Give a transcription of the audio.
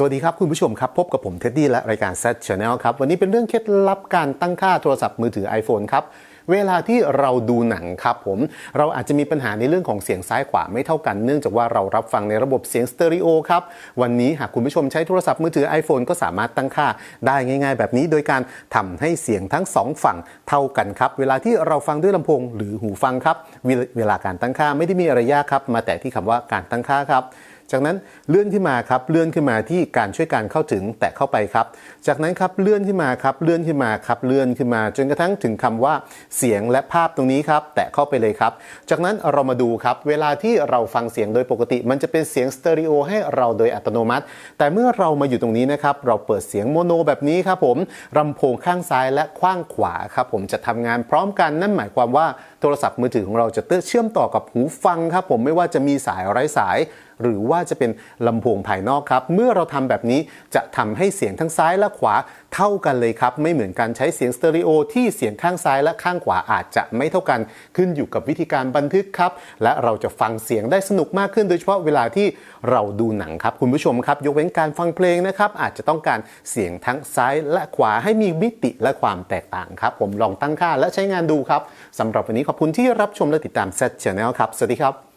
สวัสดีครับคุณผู้ชมครับ พบกับผมเท็ดดี้และรายการ Z Channel ครับ วันนี้เป็นเรื่องเคล็ดลับการตั้งค่าโทรศัพท์มือถือ iPhone ครับ เวลาที่เราดูหนังครับผมเราอาจจะมีปัญหาในเรื่องของเสียงซ้ายขวาไม่เท่ากัน เนื่องจากว่าเรารับฟังในระบบเสียงสเตอริโอครับ วันนี้หากคุณผู้ชมใช้โทรศัพท์มือถือ iPhone ก็สามารถตั้งค่าได้ง่าย ๆ แบบนี้ โดยการทำให้เสียงทั้งสองฝั่งเท่ากันครับ เวลาที่เราฟังด้วยลำโพงหรือหูฟังครับ เวลาการตั้งค่าไม่ได้มีอะไรยากครับ มาแต่ที่คำว่าการตั้งค่าครับ จากนั้นเลื่อนขึ้นมาครับเลื่อนขึ้นมาที่การช่วยการเข้าถึงแตะเข้าไปครับ จากนั้นครับเลื่อนขึ้นมาครับเลื่อนขึ้นมาครับเลื่อนขึ้นมา จนกระทั่งถึงคำว่าเสียงและภาพตรงนี้ครับแตะเข้าไปเลยครับ จากนั้นเรามาดูครับเวลาที่เราฟังเสียงโดยปกติ มันจะเป็นเสียงสเตอริโอให้เราโดยอัตโนมัติ แต่เมื่อเรามาอยู่ตรงนี้นะครับเราเปิดเสียงโมโนแบบนี้ครับผมลำโพงข้างซ้ายและข้างขวาครับผมจะทำงานพร้อมกันนั่นหมายความว่าโทรศัพท์มือถือของเราจะเชื่อมต่อกับหูฟังครับผมไม่ว่าจะมีสายไร้สาย หรือว่าจะเป็นลำโพงภายนอกครับ เมื่อเราทำแบบนี้จะทำให้เสียงทั้งซ้ายและขวาเท่ากันเลยครับ ไม่เหมือนการใช้เสียงสเตอริโอที่เสียงข้างซ้ายและข้างขวาอาจจะไม่เท่ากัน ขึ้นอยู่กับวิธีการบันทึกครับ และเราจะฟังเสียงได้สนุกมากขึ้น โดยเฉพาะเวลาที่เราดูหนังครับคุณผู้ชมครับ ยกเว้นการฟังเพลงนะครับอาจจะต้องการเสียงทั้งซ้ายและขวาให้มีมิติและความแตกต่างครับ ผมลองตั้งค่าและใช้งานดูครับสำหรับวันนี้ขอบคุณที่รับชมและติดตาม Z Channel ครับ สวัสดีครับ